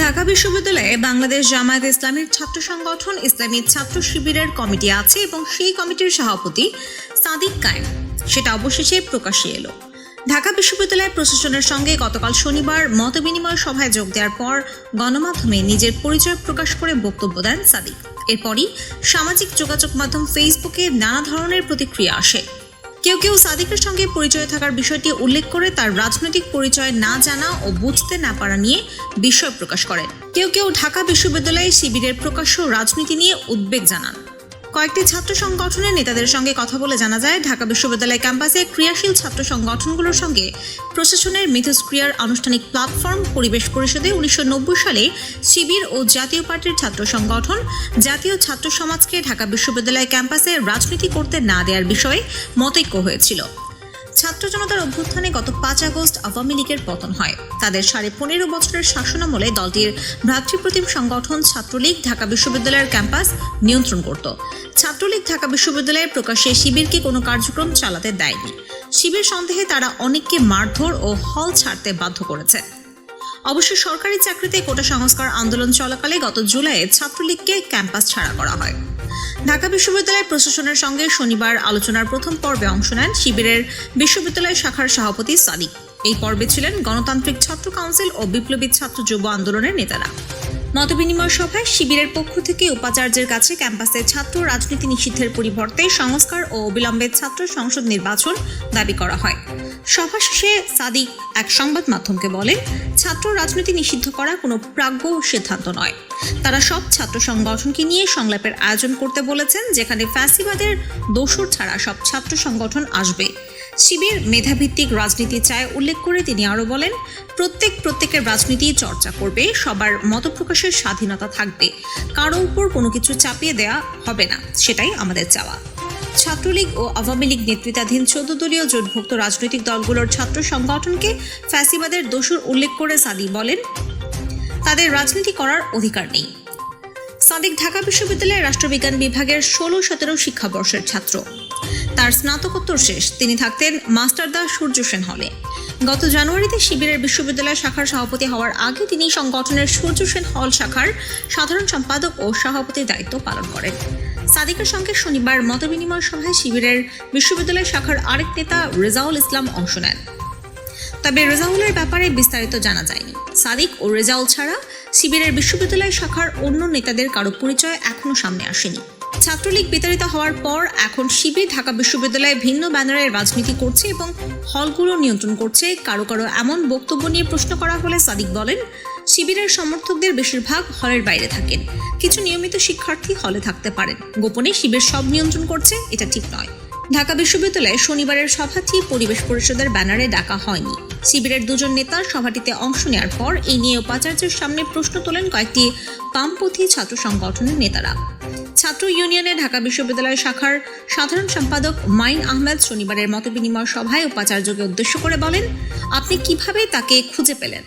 ঢাকা বিশ্ববিদ্যালয়ে বাংলাদেশ জামায়াত ইসলামীর ছাত্র সংগঠন ইসলামী ছাত্র শিবিরের কমিটি আছে এবং সেই কমিটির সভাপতি সাদিক কায়েম। সেটা অবশেষে প্রকাশ্যে এলো। ঢাকা বিশ্ববিদ্যালয় প্রশাসনের সঙ্গে গতকাল শনিবার মতবিনিময় সভায় যোগ দেওয়ার পর গণমাধ্যমে নিজের পরিচয় প্রকাশ করে বক্তব্য দেন সাদিক। এরপরই সামাজিক যোগাযোগ মাধ্যম ফেসবুকে নানা ধরনের প্রতিক্রিয়া আসে। কেউ কেউ সাদিকের সঙ্গে পরিচয় থাকার বিষয়টি উল্লেখ করে তার রাজনৈতিক পরিচয় না জানা ও বুঝতে না পারা নিয়ে বিষয় প্রকাশ করেন। কেউ কেউ ঢাকা বিশ্ববিদ্যালয়ে শিবিরের প্রকাশ্য রাজনীতি নিয়ে উদ্বেগ জানান। কয়েকটি ছাত্র সংগঠনের নেতাদের সঙ্গে কথা বলে জানা যায়, ঢাকা বিশ্ববিদ্যালয় ক্যাম্পাসে ক্রিয়াশীল ছাত্র সংগঠনগুলোর সঙ্গে প্রশাসনের মিথস্ক্রিয়ার আনুষ্ঠানিক প্ল্যাটফর্ম পরিবেশ পরিষদে উনিশশো নব্বই সালে শিবির ও জাতীয় পার্টির ছাত্র সংগঠন, জাতীয় ছাত্র সমাজকে ঢাকা বিশ্ববিদ্যালয় ক্যাম্পাসে রাজনীতি করতে না দেওয়ার বিষয়ে মতৈক্য হয়েছিল। ছাত্র জনতার অভ্যুত্থানে গত পাঁচ আগস্ট আওয়ামী লীগের পতন হয়। তাদের সাড়ে পনেরো বছরের শাসনামলে দলটির ভ্রাতৃপ্রতিম সংগঠন ছাত্রলীগ ঢাকা বিশ্ববিদ্যালয়ের ক্যাম্পাস নিয়ন্ত্রণ করত। ছাত্রলীগ ঢাকা বিশ্ববিদ্যালয়ে প্রকাশ্যে শিবিরকে কোনো কার্যক্রম চালাতে দেয়নি। শিবির সন্দেহে তারা অনেককে মারধর ও হল ছাড়তে বাধ্য করেছে। অবশ্য সরকারি চাকরিতে কোটা সংস্কার আন্দোলন চলাকালে গত জুলাইয়ে ছাত্রলীগকে ক্যাম্পাস ছাড়া করা হয়। ঢাকা বিশ্ববিদ্যালয় প্রশাসনের সঙ্গে শনিবার আলোচনার প্রথম পর্বে অংশ নেন শিবিরের বিশ্ববিদ্যালয় শাখার সভাপতি সাদিক। এই পর্বে ছিলেন গণতান্ত্রিক ছাত্র কাউন্সিল ও বিপ্লবী ছাত্র যুব আন্দোলনের নেতারা। মতবিনিময় সভায় শিবিরের পক্ষ থেকে উপাচার্যের কাছে ক্যাম্পাসে ছাত্র রাজনীতি নিষিদ্ধের পরিবর্তে সংস্কার ও অবিলম্বে ছাত্র সংসদ নির্বাচন দাবি করা হয়। সভা শেষে সাদিক এক সংবাদ মাধ্যমকে বলেন, ছাত্র রাজনীতি নিষিদ্ধ করা কোনো প্রাজ্ঞ সিদ্ধান্ত নয়। তারা সব ছাত্র সংগঠনকে নিয়ে সংলাপের আয়োজন করতে বলেছেন, যেখানে ফ্যাসিবাদের দোসর ছাড়া সব ছাত্র সংগঠন আসবে। শিবির মেধাভিত্তিক রাজনীতি চায় উল্লেখ করে তিনি আরও বলেন, প্রত্যেক প্রত্যেকের রাজনীতি চর্চা করবে, সবার মতপ্রকাশের স্বাধীনতা থাকবে। কারও উপর কোনো কিছু চাপিয়ে দেয়া হবে না, সেটাই আমাদের চাওয়া। ছাত্রলীগ ও আওয়ামী লীগ নেতৃত্বাধীন চোদ্দ দলীয় জোটভুক্ত রাজনৈতিক দলগুলোর ছাত্র সংগঠনকে ফ্যাসিবাদের দোষর উল্লেখ করে সাদি বলেন, তাদের রাজনীতি করার অধিকার নেই। সাদিক ঢাকা বিশ্ববিদ্যালয়ের রাষ্ট্রবিজ্ঞান বিভাগের ষোলো সতেরো শিক্ষাবর্ষের ছাত্র। তার স্নাতকোত্তর শেষ। তিনি থাকতেন মাস্টারদা সূর্য সেন হলে। গত জানুয়ারিতে শিবিরের বিশ্ববিদ্যালয় শাখার সভাপতি হওয়ার আগে তিনি সংগঠনের সূর্য সেন হল শাখার সাধারণ সম্পাদক ও সভাপতির দায়িত্ব পালন করেন। সাদিকের সঙ্গে শনিবার মতবিনিময় সভায় শিবিরের বিশ্ববিদ্যালয় শাখার আরেক নেতা রেজাউল ইসলাম অংশ নেন। তবে রেজাউলের ব্যাপারে বিস্তারিত জানা যায়নি। সাদিক ও রেজাউল ছাড়া শিবিরের বিশ্ববিদ্যালয় শাখার অন্য নেতাদের কারও পরিচয় এখনও সামনে আসেনি। ছাত্রলীগ বিতাড়িত হওয়ার পর এখন শিবির, ঢাকা বিশ্ববিদ্যালয়ে ভিন্ন ব্যানারের রাজনীতি করছে এবং হলগুলো নিয়ন্ত্রণ করছে। কারও কারও এমন বক্তব্য নিয়ে প্রশ্ন করা হলে সাদিক বলেন, শিবিরের সমর্থকদের বেশিরভাগ হলের বাইরে থাকেন। কিছু নিয়মিত শিক্ষার্থী হলে থাকতে পারেন। গোপনে শিবির সব নিয়ন্ত্রণ করছে, এটা ঠিক নয়। ঢাকা বিশ্ববিদ্যালয়ে শনিবারের সভাটি পরিবেশ পরিষদের ব্যানারে ডাকা হয়নি। শিবিরের দুজন নেতা সভাটিতে অংশ নেওয়ার পর এই নিয়ে উপাচার্যের সামনে প্রশ্ন তোলেন কয়েকটি বামপন্থী ছাত্র সংগঠনের নেতারা। ছাত্র ইউনিয়নে ঢাকা বিশ্ববিদ্যালয় শাখার সাধারণ সম্পাদক মাইন আহমেদ শনিবারের মতবিনিময় সভায় উপাচার্যকে উদ্দেশ্য করে বলেন, আপনি কীভাবে তাকে খুঁজে পেলেন?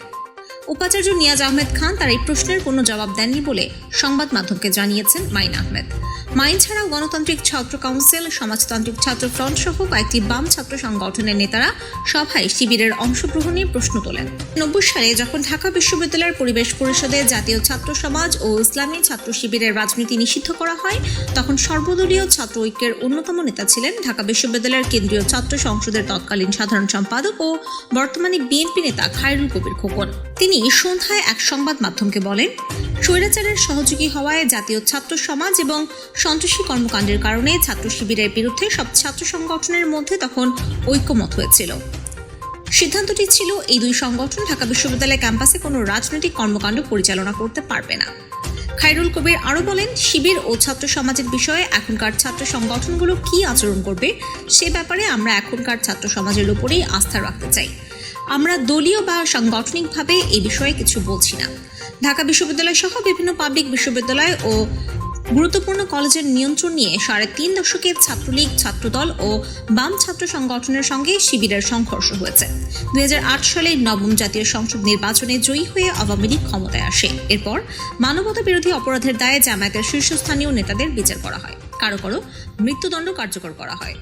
উপাচার্য নিয়াজ আহমেদ খান তার এই প্রশ্নের কোনো জবাব দেননি বলে সংবাদ মাধ্যমকে জানিয়েছেন মাইন আহমেদ। মাইন ছাড়া গণতান্ত্রিক ছাত্র কাউন্সিল, সমাজতান্ত্রিক ছাত্র ফ্রন্ট সহ কয়েকটি বাম ছাত্র সংগঠনের নেতারা সভায় শিবিরের অংশগ্রহণ প্রশ্ন তোলেন। নব্বই সালে যখন ঢাকা বিশ্ববিদ্যালয়ের পরিবেশ পরিষদে জাতীয় ছাত্র সমাজ ও ইসলামী ছাত্র শিবিরের রাজনীতি নিষিদ্ধ করা হয়, তখন সর্বদলীয় ছাত্র ঐক্যের অন্যতম নেতা ছিলেন ঢাকা বিশ্ববিদ্যালয়ের কেন্দ্রীয় ছাত্র সংসদের তৎকালীন সাধারণ সম্পাদক ও বর্তমানে বিএনপি নেতা খায়রুল কবির খোকন। তিনি সন্ধ্যায় এক সংবাদ মাধ্যমকে বলেন স্বৈরাচারের সহযোগী হওয়ায় জাতীয় ছাত্র সমাজ এবং সন্ত্রাসী কর্মকাণ্ডের কারণে ছাত্র শিবিরের বিরুদ্ধে সব ছাত্র সংগঠনের মধ্যে তখন ঐক্যমত হয়েছিল। সিদ্ধান্তটি ছিল, এই দুই সংগঠন ঢাকা বিশ্ববিদ্যালয় ক্যাম্পাসে কোনো রাজনৈতিক কর্মকাণ্ড পরিচালনা করতে পারবে না। খায়রুল কবির আরও বলেন, শিবির ও ছাত্র সমাজের বিষয়ে এখনকার ছাত্র সংগঠনগুলো কি আচরণ করবে সে ব্যাপারে আমরা এখনকার ছাত্র সমাজের উপরেই আস্থা রাখতে চাই। আমরা দলীয় বা সাংগঠনিকভাবে এই বিষয়ে কিছু বলছি না। ঢাকা বিশ্ববিদ্যালয় সহ বিভিন্ন পাবলিক বিশ্ববিদ্যালয় ও গুরুত্বপূর্ণ কলেজের নিয়ন্ত্রণ নিয়ে সাড়ে তিন দশকের ছাত্রলীগ, ছাত্রদল ও বাম ছাত্র সংগঠনের সঙ্গে শিবিরের সংঘর্ষ হয়েছে। দুই হাজার আট সালে নবম জাতীয় সংসদ নির্বাচনে জয়ী হয়ে আওয়ামী লীগ ক্ষমতায় আসে। এরপর মানবতা বিরোধী অপরাধের দায়ে জামায়াতের শীর্ষস্থানীয় নেতাদের বিচার করা হয়। কারও কারও মৃত্যুদণ্ড কার্যকর করা হয়।